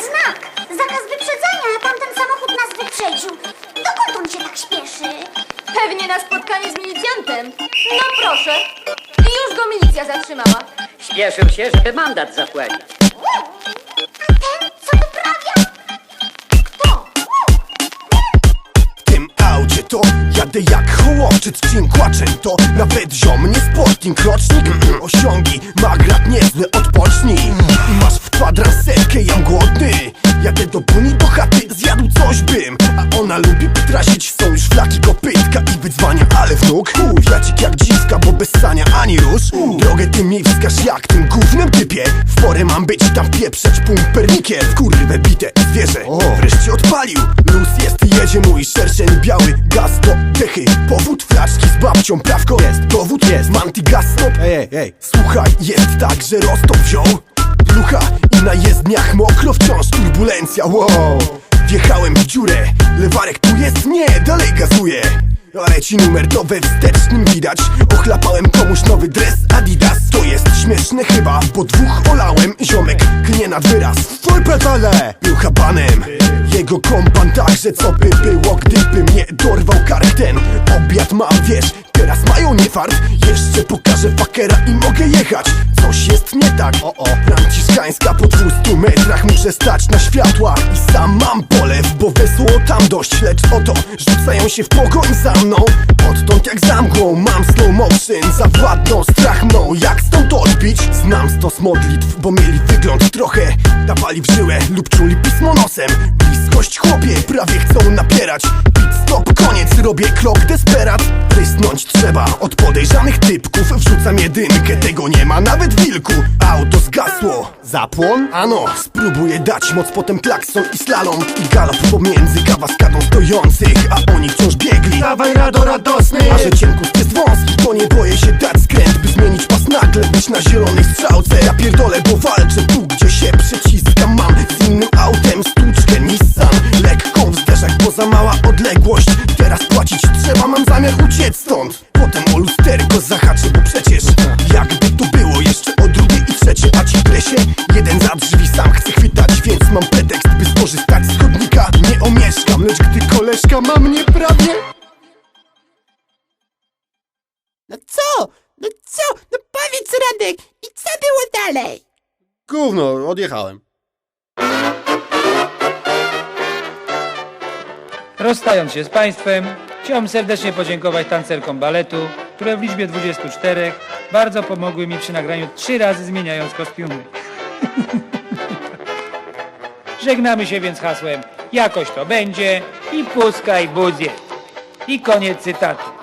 Znak! Zakaz wyprzedzania, a tamten samochód nas wyprzedził. Dokąd on się tak śpieszy? Pewnie na spotkanie z milicjantem. No proszę. I już go milicja zatrzymała. Śpieszył się, żeby mandat zapłacić. A ten, co wyprawia? Kto? W tym aucie to jadę jak hołowczyc cinkłaczem To nawet ziom nie sporting rocznik mm, Osiągi, magrat niezły, odpocznij masz w kwadrat setkę, jam głodny Jadę do buni do chaty, zjadł coś bym. A ona lubi potrasić, są już flaki kopytka i wyzwania Ale wnuk, wiacik jak dziwka, bo bez sania ani rusz Drogę ty mi wskaż jak tym gównem typie. W porę mam być tam pieprzeć pumpernikiem W kurwę bite zwierzę, wreszcie odpalił. Luz jest, jedzie mój szerszeń biały. Gaz do dechy, powód flaszki z babcią Prawko jest, dowód jest, manti gaz stop Ej, ej, ej, słuchaj, jest tak, że Rostov wziął. Plucha i na jezdniach mokro wciąż turbulencja, wow. Wjechałem w dziurę, lewarek tu jest, nie, dalej gazuję. Ale ci numer to we wstecznym widać. Ochlapałem komuś nowy dres Adidas. To jest śmieszne chyba, bo dwóch olałem Ziomek klnie nad wyraz. Twój petale! Był habanem Jego kompan także co by było Gdyby mnie dorwał kark. Ten Obiad mam, wiesz, teraz mają nie fart Jeszcze pokażę fakera i mogę jechać Coś jest nie tak, o o. Franciszkańska po 200 metrach Muszę stać na światła. I sam mam polew, bo wesoło tam dość. Lecz oto, rzucają się w pogoń za mną. Odtąd jak za mgłą mam slow motion. Zawładną strach mną, jak stąd odbić? Znam stos modlitw, bo mieli wygląd trochę. Dawali w żyłę lub czuli pismo nosem. Bliskość chłopie, prawie chcą napierać. Pit stop, koniec, robię krok desperat. Prysnąć trzeba od podejrzanych typków Wrzucam jedynkę, tego nie ma nawet wilku. Auto zgasło. Zapłon? Ano, spróbuję dać moc, potem klakson i slalom. I galop pomiędzy kawaskadą stojących A oni wciąż biegli. Dawaj rado radosny. A że cienków jest wąski, to nie boję się dać skręt By zmienić pas nagle, być na zielonej strzałce. Ja pierdolę, bo walczę tu, gdzie się przyciskam Mam z innym autem stłuczkę Nissan. Lekką w zderzak, bo za mała odległość. Teraz płacić trzeba, mam zamiar uciec stąd by skorzystać z chodnika Nie omieszkam, lecz gdy koleżka ma mnie prawie No co? No co? No powiedz Radek, i co było dalej? Gówno, odjechałem. Rozstając się z Państwem, chciałbym serdecznie podziękować tancerkom baletu, które w liczbie 24 bardzo pomogły mi przy nagraniu trzy razy zmieniając kostiumy. Żegnamy się więc hasłem jakoś to będzie i puskaj buzie. I koniec cytatu.